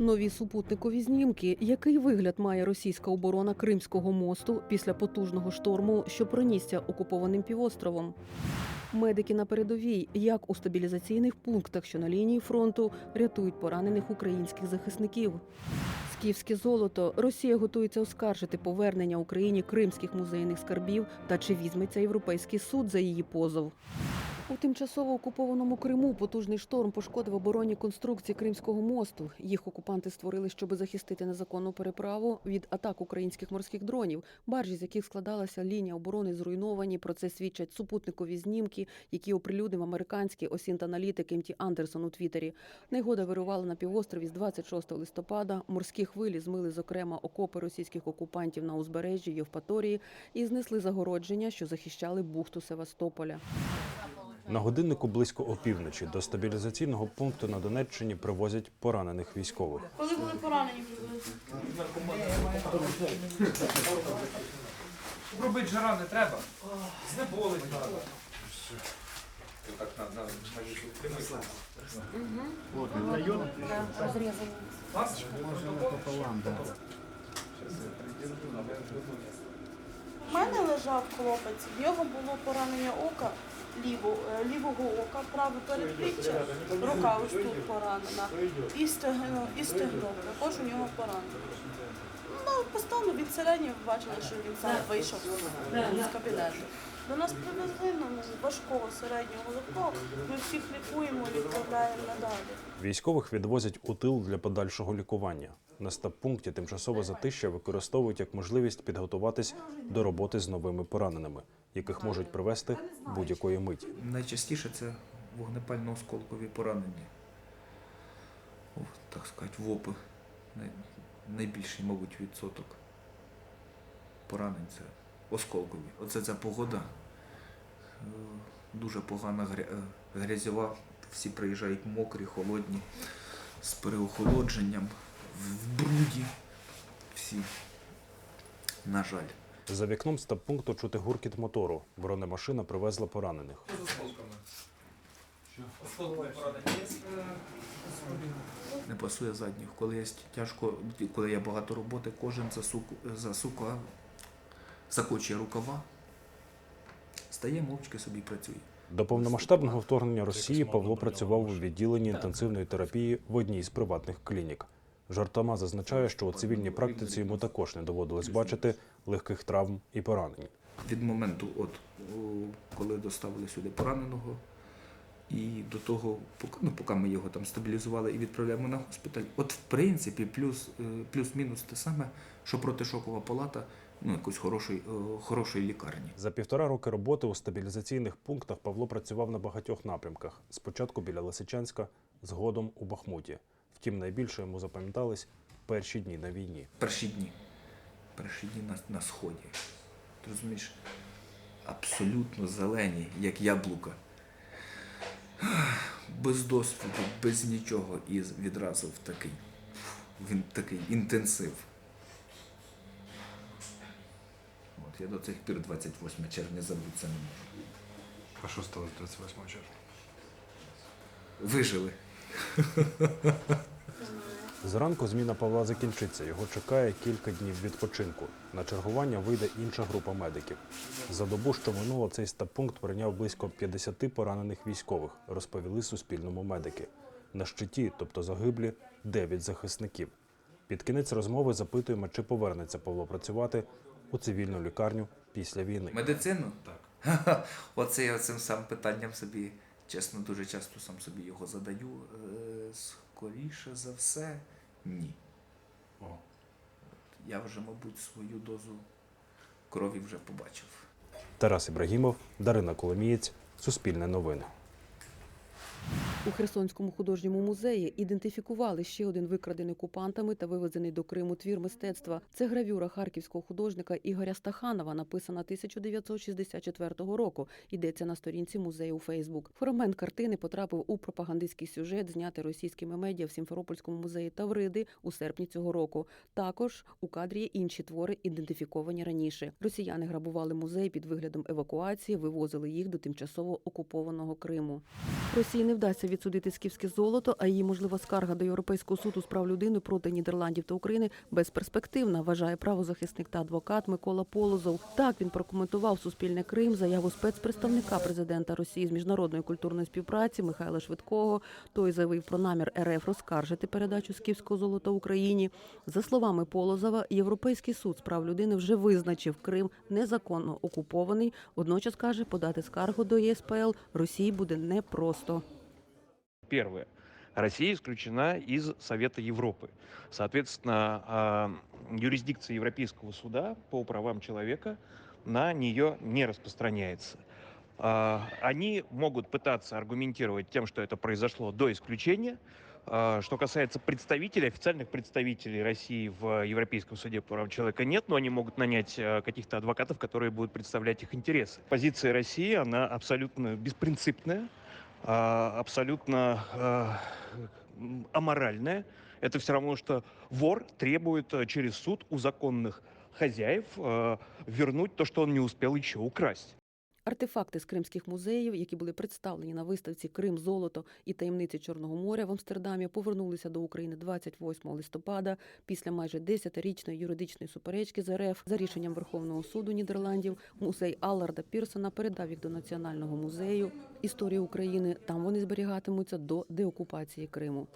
Нові супутникові знімки. Який вигляд має російська оборона Кримського мосту після потужного шторму, що пронісся окупованим півостровом? Медики на передовій, як у стабілізаційних пунктах, що на лінії фронту рятують поранених українських захисників. Скіфське золото Росія готується оскаржити повернення Україні кримських музейних скарбів та чи візьметься європейський суд за її позов. У тимчасово окупованому Криму потужний шторм пошкодив оборонні конструкції Кримського мосту. Їх окупанти створили, щоб захистити незаконну переправу від атак українських морських дронів. Баржі, з яких складалася лінія оборони, зруйновані. Про це свідчать супутникові знімки, які оприлюднив американський осінт-аналітик МТ Андерсон у Твіттері. Негода вирувала на півострові з 26 листопада. Морські хвилі змили, зокрема, окопи російських окупантів на узбережжі Євпаторії і знесли загородження, що захищали бухту Севастополя. На годиннику близько опівночі до стабілізаційного пункту на Донеччині привозять поранених військових. Коли були поранені? Робити жара не треба. Знеболить треба. Так, на, У мене лежав хлопець, в нього було поранення ока, ліво, е, лівого ока, праве передпліччя, рука ось тут поранена, і стегно, і стегно, також у нього поранення. Ну, постану від середньої бачили, що він сам вийшов з кабінету. До нас привезли ну, важкого середнього легкого. Ми всіх лікуємо, відправляємо надалі. Військових відвозять у тил для подальшого лікування. На стаб-пункті тимчасове затища використовують як можливість підготуватись до роботи з новими пораненими, яких можуть привезти будь-якої миті. Найчастіше це вогнепально-осколкові поранення. Так сказати, ВОПи. Найбільший, мабуть, відсоток поранень це осколкові. Оце ця погода е, дуже погана е, грязьова. Всі приїжджають мокрі, холодні, з переохолодженням, в бруді. Всі, на жаль. За вікном стаб-пункту чути гуркіт мотору. Бронемашина привезла поранених. з осколками. Осколкові не пасує задніх. Коли я тяжко, коли я багато роботи, кожен засук, засука, закочує рукава, стає мовчки собі працює. До повномасштабного вторгнення Росії Павло працював у відділенні інтенсивної терапії в одній з приватних клінік. Жартома зазначає, що у цивільній практиці йому також не доводилось бачити легких травм і поранень. Від моменту, от, коли доставили сюди пораненого, і до того, поки, ну, поки ми його там стабілізували і відправляємо на госпіталь, от в принципі, плюс, е, плюс-мінус те саме, що протишокова палата ну, якоїсь хорошої, е, хорошої лікарні. За півтора роки роботи у стабілізаційних пунктах Павло працював на багатьох напрямках. Спочатку біля Лисичанська, згодом у Бахмуті. Втім, найбільше йому запам'ятались перші дні на війні. перші дні. Перші дні на, на сході. Ти розумієш, абсолютно зелені, як яблука. Без досвіду, без нічого і відразу в такий, він такий інтенсив. От я до цих пір 28 червня забути це не можу. А що сталося 28 червня? Вижили. Зранку зміна Павла закінчиться. Його чекає кілька днів відпочинку. На чергування вийде інша група медиків. За добу, що минуло, цей стаб-пункт прийняв близько 50 поранених військових, розповіли Суспільному медики. На щиті, тобто загиблі, 9 захисників. Під кінець розмови запитуємо, чи повернеться Павло працювати у цивільну лікарню після війни. Медицину? Так. Оце я цим сам питанням собі, чесно, дуже часто сам собі його задаю. Е, Скоріше за все, ні. О. Я вже, мабуть, свою дозу крові вже побачив. Тарас Ібрагімов, Дарина Коломієць, Суспільне новини. У Херсонському художньому музеї ідентифікували ще один викрадений окупантами та вивезений до Криму твір мистецтва. Це гравюра харківського художника Ігоря Стаханова, написана 1964 року. Йдеться на сторінці музею у Фейсбук. Фрагмент картини потрапив у пропагандистський сюжет, знятий російськими медіа в Сімферопольському музеї Тавриди у серпні цього року. Також у кадрі є інші твори, ідентифіковані раніше. Росіяни грабували музей під виглядом евакуації, вивозили їх до тимчасово окупованого Криму. Росії не вдасться відсудити скіфське золото, а її можлива скарга до Європейського суду з прав людини проти Нідерландів та України безперспективна, вважає правозахисник та адвокат Микола Полозов. Так він прокоментував Суспільне Крим заяву спецпредставника президента Росії з міжнародної культурної співпраці Михайла Швидкого. Той заявив про намір РФ розкаржити передачу скіфського золота Україні. За словами Полозова, Європейський суд з прав людини вже визначив Крим незаконно окупований. Водночас каже, подати скаргу до ЄСПЛ Росії буде непросто. Первое. Россия исключена из Совета Европы. Соответственно, а, юрисдикция Европейского суда по правам человека на нее не распространяется. А, Они могут пытаться аргументировать тем, что это произошло до исключения. А, Что касается представителей, официальных представителей России в Европейском суде по правам человека нет, но они могут нанять каких-то адвокатов, которые будут представлять их интересы. Позиция России, она абсолютно беспринципная, абсолютно а, м, аморальная. Это все равно, что вор требует э, через суд у законных хозяев э, вернуть то, что он не успел еще украсть. Артефакти з кримських музеїв, які були представлені на виставці Крим, золото і таємниці Чорного моря в Амстердамі, повернулися до України 28 листопада після майже 10-річної юридичної суперечки з РФ за рішенням Верховного суду Нідерландів. Музей Алларда Пірсона передав їх до Національного музею історії України. Там вони зберігатимуться до деокупації Криму.